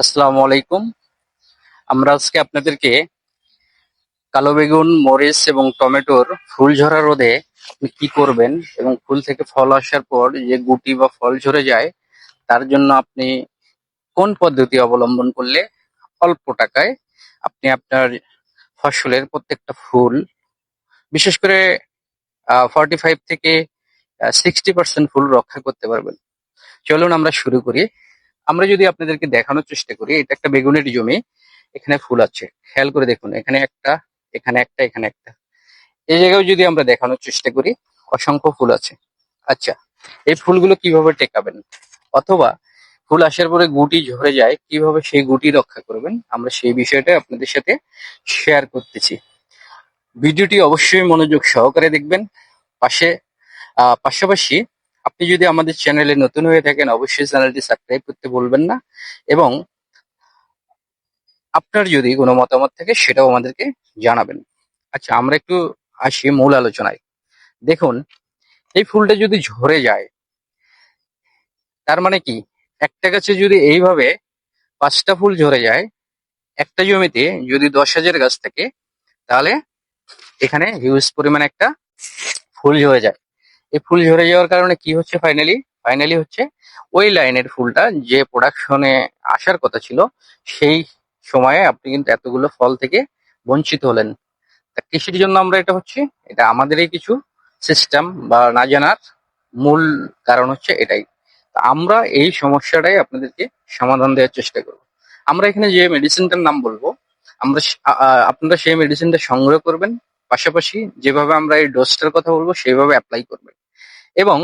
আসসালামু আলাইকুম। আমরা আজকে আপনাদেরকে কালো বেগুন, মরিচ এবং টমেটোর ফুল ঝরা রোদে আপনি কি করবেন এবং ফুল থেকে ফল আসার পর যে গুটি বা ফল ঝরে যায়, তার জন্য আপনি কোন পদ্ধতি অবলম্বন করলে অল্প টাকায় আপনি আপনার ফসলের প্রত্যেকটা ফুল, বিশেষ করে ফর্টি ফাইভ থেকে সিক্সটি পার্সেন্ট ফুল রক্ষা করতে পারবেন। চলুন আমরা শুরু করি। আমরা যদি আপনাদেরকে দেখানোর চেষ্টা করি এটা একটা বেগুনের জমি এখানে ফুল আছে। খেয়াল করে দেখুন এখানে একটা এখানে একটা এখানে একটা। এই জায়গায় যদি আমরা দেখানোর চেষ্টা করি অসংখ্য ফুল আছে। আচ্ছা এই ফুলগুলো কীভাবে টেকাবেন? অথবা ফুল আসার পরে গুটি ঝরে যায় কীভাবে সেই গুটি রক্ষা করবেন? আমরা সেই বিষয়টা আপনাদের সাথে শেয়ার করতেছি। ভিডিওটি অবশ্যই মনোযোগ সহকারে দেখবেন। পাশে আহ, পাশাপাশি আপনি যদি আমাদের চ্যানেলে নতুন হয়ে থাকেন, অবশ্যই চ্যানেলটি সাবস্ক্রাইব করতে ভুলবেন না এবং আপনার যদি কোনো মতামত থাকে, সেটাও আমাদেরকে জানাবেন। আচ্ছা আমরা একটু আসি মূল আলোচনায়। দেখুন, এই ফুলটা যদি ঝরে যায়, তার মানে কি? একটা গাছে যদি এইভাবে পাঁচটা ফুল ঝরে যায়, একটা জমিতে যদি দশ হাজার গাছ থাকে, তাহলে এখানে হিউজ পরিমাণ একটা ফুল ঝরে যায়। এই ফুল ঝরে যাওয়ার কারণে কি হচ্ছে ফাইনালি ফাইনালি হচ্ছে ওই লাইনের ফুলটা যে প্রোডাকশনে আসার কথা ছিল, সেই সময়ে আপনি কিন্তু এতগুলো ফল থেকে বঞ্চিত হলেন। তা কৃষির জন্য আমরা এটা হচ্ছে, এটা আমাদেরই কিছু সিস্টেম বা না জানার মূল কারণ হচ্ছে এটাই। আমরা এই সমস্যাটাই আপনাদেরকে সমাধান দেওয়ার চেষ্টা করব। আমরা এখানে যে মেডিসিনটার নাম বলব, আমরা আপনারা সেই মেডিসিনটা সংগ্রহ করবেন, পাশাপাশি যেভাবে আমরা এই ডোজটার কথা বলব, সেইভাবে অ্যাপ্লাই করবেন। এবং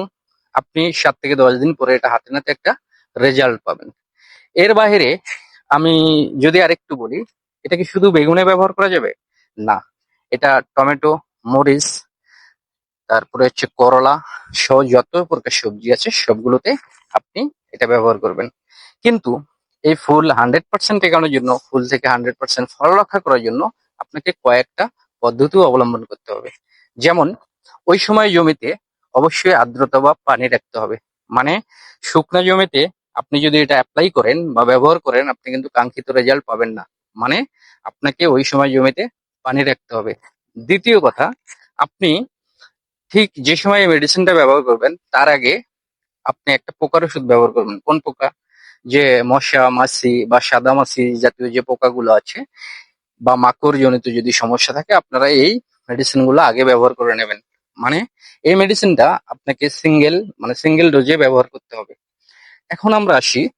আপনি সাত থেকে দশ দিন পরে এটা হাতে নাতে একটা রেজাল্ট পাবেন। এর বাইরে আমি যদি আরেকটু বলি, এটা কি শুধু বেগুনে ব্যবহার করা যাবে? না। এটা টমেটো, মরিচ, তারপরে হচ্ছে করলা সহ যত প্রকার সবজি আছে সবগুলোতে আপনি এটা ব্যবহার করবেন। কিন্তু এই ফুল হান্ড্রেড পার্সেন্ট টেকানোর জন্য, ফুল থেকে হান্ড্রেড পার্সেন্ট ফল রক্ষা করার জন্য আপনাকে কয়েকটা পদ্ধতিও অবলম্বন করতে হবে। যেমন, ওই সময় জমিতে অবশ্যই আর্দ্রতা বা পানি রাখতে হবে। মানে শুকনো জমিতে আপনি যদি এটা অ্যাপ্লাই করেন বা ব্যবহার করেন, আপনি কিন্তু কাঙ্ক্ষিত রেজাল্ট পাবেন না। মানে আপনাকে ওই সময় জমিতে পানি রাখতে হবে। দ্বিতীয় কথা, আপনি ঠিক যে সময় মেডিসিনটা ব্যবহার করবেন, তার আগে আপনি একটা পোকার ওষুধ ব্যবহার করবেন। কোন পোকা? যে মশা, মাছি বা সাদা মাছি জাতীয় যে পোকাগুলো আছে বা মাকড় জনিত যদি সমস্যা থাকে, আপনারা এই মেডিসিনগুলো আগে ব্যবহার করে নেবেন। মানে এই মেডিসিনটা আপনাকে সিঙ্গেল মানে সিঙ্গেল ডোজে ব্যবহার করতে হবে। এখন আমরা আসি,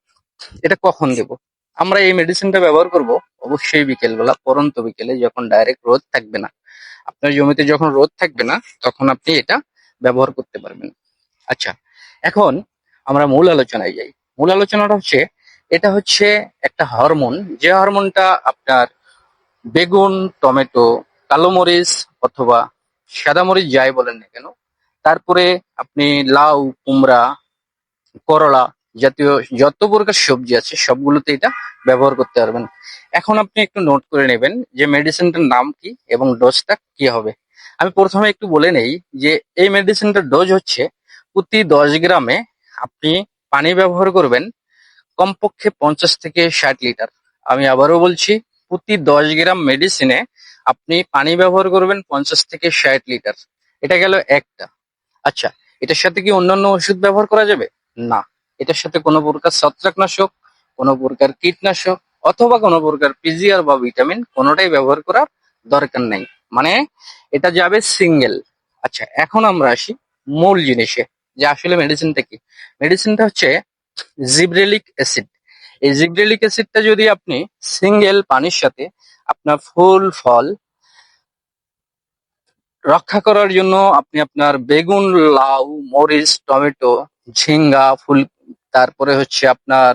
এটা কখন দেব? আমরা এই মেডিসিনটা ব্যবহার করব অবশ্যই বিকেলবেলা, পরন্ত বিকেলে যখন ডাইরেক্ট রোদ থাকবে না। আপনার জমিতে যখন রোদ থাকবে না, তখন আপনি এটা ব্যবহার করতে পারবেন। আচ্ছা এখন আমরা মূল আলোচনায় যাই। মূল আলোচনাটা হচ্ছে, এটা হচ্ছে একটা হরমোন যে হরমোনটা আপনার বেগুন, টমেটো, কালো মরিচ অথবা সাদা মরিচ যাই বলেন না কেন, তারপরে আপনি লাউ, কুমড়া, করলা জাতীয় যত প্রকার সবজি আছে, সবগুলোতে এটা ব্যবহার করতে পারবেন। এখন আপনি একটু নোট করে নেবেন যে মেডিসিনটার নাম কি এবং ডোজটা কি হবে। আমি প্রথমে একটু বলে নেই যে এই মেডিসিনটার ডোজ হচ্ছে প্রতি দশ গ্রামে আপনি পানি ব্যবহার করবেন কমপক্ষে পঞ্চাশ থেকে ষাট লিটার। আমি আবারও বলছি, প্রতি দশ গ্রাম মেডিসিনে আপনি পানি ব্যবহার করবেন পঞ্চাশ থেকে ষাট লিটার। এটা গেল একটা। আচ্ছা এটার সাথে কি অন্যান্য ওষুধ ব্যবহার করা যাবে? না। এটার সাথে কোনো প্রকার ছত্রাকনাশক, কোনো প্রকার কীটনাশক অথবা কোনো প্রকার পিজিআর বা ভিটামিন কোনোটাই ব্যবহার করার দরকার নেই। মানে এটা যাবে সিঙ্গেল। আচ্ছা এখন আমরা আসি মূল জিনিসে, যে আসলে মেডিসিনটা কি? মেডিসিনটা হচ্ছে জিব্রেলিক অ্যাসিড। এই জিব্রেলিক অ্যাসিডটা যদি আপনি সিঙ্গেল পানির সাথে আপনার ফুল, ফল রক্ষা করার জন্য আপনি আপনার বেগুন, লাউ, মরিচ, টমেটো, ঝিঙ্গা, ফুল, তারপরে হচ্ছে আপনার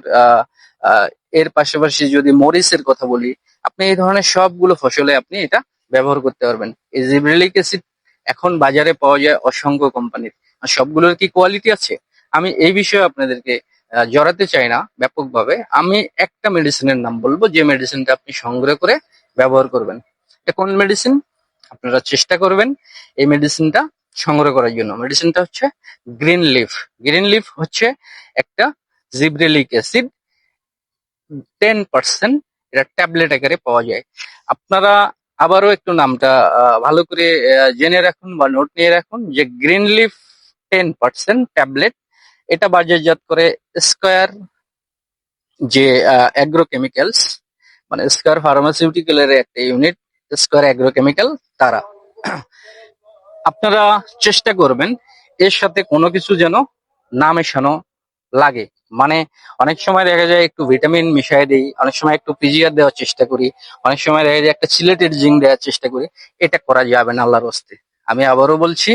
এর পাশাপাশি যদি মরিচের কথা বলি, আপনি এই ধরনের সবগুলো ফসলে আপনি এটা ব্যবহার করতে পারবেন। এই জিব্রেলিক অ্যাসিড এখন বাজারে পাওয়া যায় অসংখ্য কোম্পানির। সবগুলোর কি কোয়ালিটি আছে? আমি এই বিষয়ে আপনাদেরকে জড়াতে চাই না ব্যাপকভাবে। আমি একটা মেডিসিনের নাম বলব, যে মেডিসিনটা আপনি সংগ্রহ করে ব্যবহার করবেন। এটা কোন মেডিসিন আপনারা চেষ্টা করবেন এই মেডিসিনটা সংগ্রহ করার জন্য। মেডিসিনটা হচ্ছে গ্রিন লিফ গ্রিন লিফ হচ্ছে একটা জিব্রেলিক অ্যাসিড টেন পার্সেন্ট এটা ট্যাবলেট আকারে পাওয়া যায়। আপনারা আবারও একটু নামটা ভালো করে জেনে রাখুন বা নোট নিয়ে রাখুন যে green leaf ten percent tablet এটা বাজারজাত করে স্কোয়ার যে অ্যাগ্রোকেমিক্যালস মানে স্কয়ার ফার্মাসিউটিক্যালের একটা ইউনিট স্কয়ার অ্যাগ্রোকেমিক্যাল তারা আপনারা চেষ্টা করবেন এর সাথে কোনো কিছু যেন না মেশানো লাগে। মানে অনেক সময় দেখা যায় একটু ভিটামিন মিশিয়ে দিই, অনেক সময় একটু পিজিআর দেওয়ার চেষ্টা করি, অনেক সময় দেখা যায় একটা সিলেটেড জিঙ্ক দেওয়ার চেষ্টা করি, এটা করা যাবে না আল্লাহর হস্তে। আমি আবারও বলছি,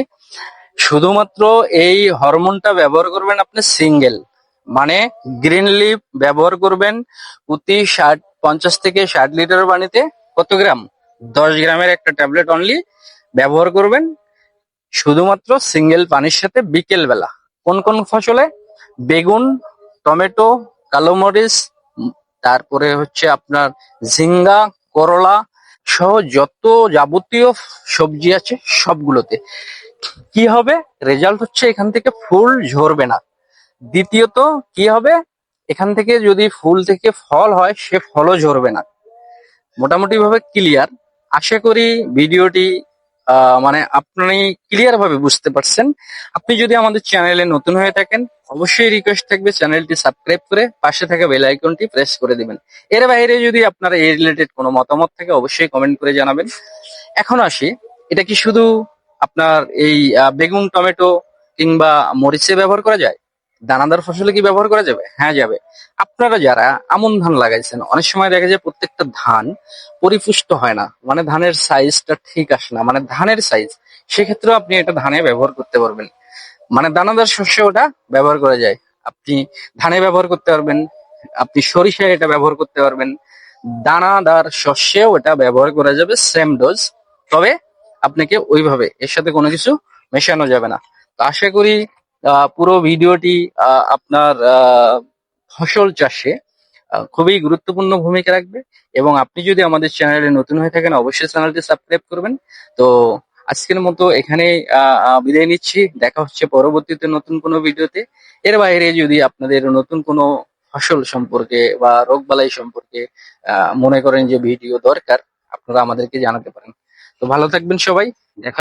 শুধুমাত্র এই হরমোনটা ব্যবহার করবেন আপনি সিঙ্গেল মানে গ্রিন লিফ ব্যবহার করবেন প্রতি ষাট পঞ্চাশ থেকে ষাট লিটার পানিতে কত গ্রাম? দশ গ্রামের একটা ট্যাবলেট অনলি ব্যবহার করবেন। শুধুমাত্র সিঙ্গেল পানির সাথে বিকেল বেলা কোন কোন ফসলে? বেগুন, টমেটো, কালো মরিচ, তারপরে হচ্ছে আপনার ঝিঙ্গা, করলা সহ যত যাবতীয় সবজি আছে সবগুলোতে। কি হবে? রেজাল্ট হচ্ছে এখান থেকে ফুল ঝরবে না। দ্বিতীয়ত কি হবে? এখান থেকে যদি ফুল থেকে ফল হয়, সে ফলও ঝরবে না। মোটামুটি ভাবে ক্লিয়ার আশা করি ভিডিওটি মানে আপনি ক্লিয়ার ভাবে বুঝতে পারছেন। আপনি যদি আমাদের চ্যানেলে নতুন হয়ে থাকেন, অবশ্যই রিকোয়েস্ট থাকবে চ্যানেলটি সাবস্ক্রাইব করে পাশে থাকা বেল আইকনটি প্রেস করে দিবেন। এর বাইরে যদি আপনার এই রিলেটেড কোনো মতামত থাকে, অবশ্যই কমেন্ট করে জানাবেন। এখন আসি। এটা কি শুধু আপনার এই বেগুন, টমেটো কিংবা মরিচে ব্যবহার করা যায়? দানাদার ফসলে কি ব্যবহার করা যাবে? হ্যাঁ যাবে। আপনারা যারা আমন ধান লাগাইছেন, অনেক সময় দেখা যায় প্রত্যেকটা ধান পরিপুষ্ট হয় না। মানে ধানের সাইজটা ঠিক আসে না। মানে ধানের সাইজ সেক্ষেত্রেও আপনি এটা ধানে ব্যবহার করতে পারবেন। মানে দানাদার শস্য ওটা ব্যবহার করা যায়। আপনি ধানে ব্যবহার করতে পারবেন, আপনি সরিষায় এটা ব্যবহার করতে পারবেন। দানাদার শস্যেও এটা ব্যবহার করা যাবে সেম ডোজ তবে আপনাকে ওইভাবে, এর সাথে কোনো কিছু মেশানো যাবে না। তো আশা করি পুরো ভিডিওটি আপনার ফসল চাষে খুবই গুরুত্বপূর্ণ ভূমিকা রাখবে এবং আপনি যদি আমাদের চ্যানেলে নতুন হয়ে থাকেন, অবশ্যই চ্যানেলটি সাবস্ক্রাইব করবেন। তো আজকের মতো এখানে বিদায় নিচ্ছি। দেখা হচ্ছে পরবর্তীতে নতুন কোনো ভিডিওতে। এর বাইরে যদি আপনাদের নতুন কোনো ফসল সম্পর্কে বা রোগবালাই সম্পর্কে মনে করেন যে ভিডিও দরকার, আপনারা আমাদেরকে জানাতে পারেন। তো ভালো থাকবেন সবাই। দেখা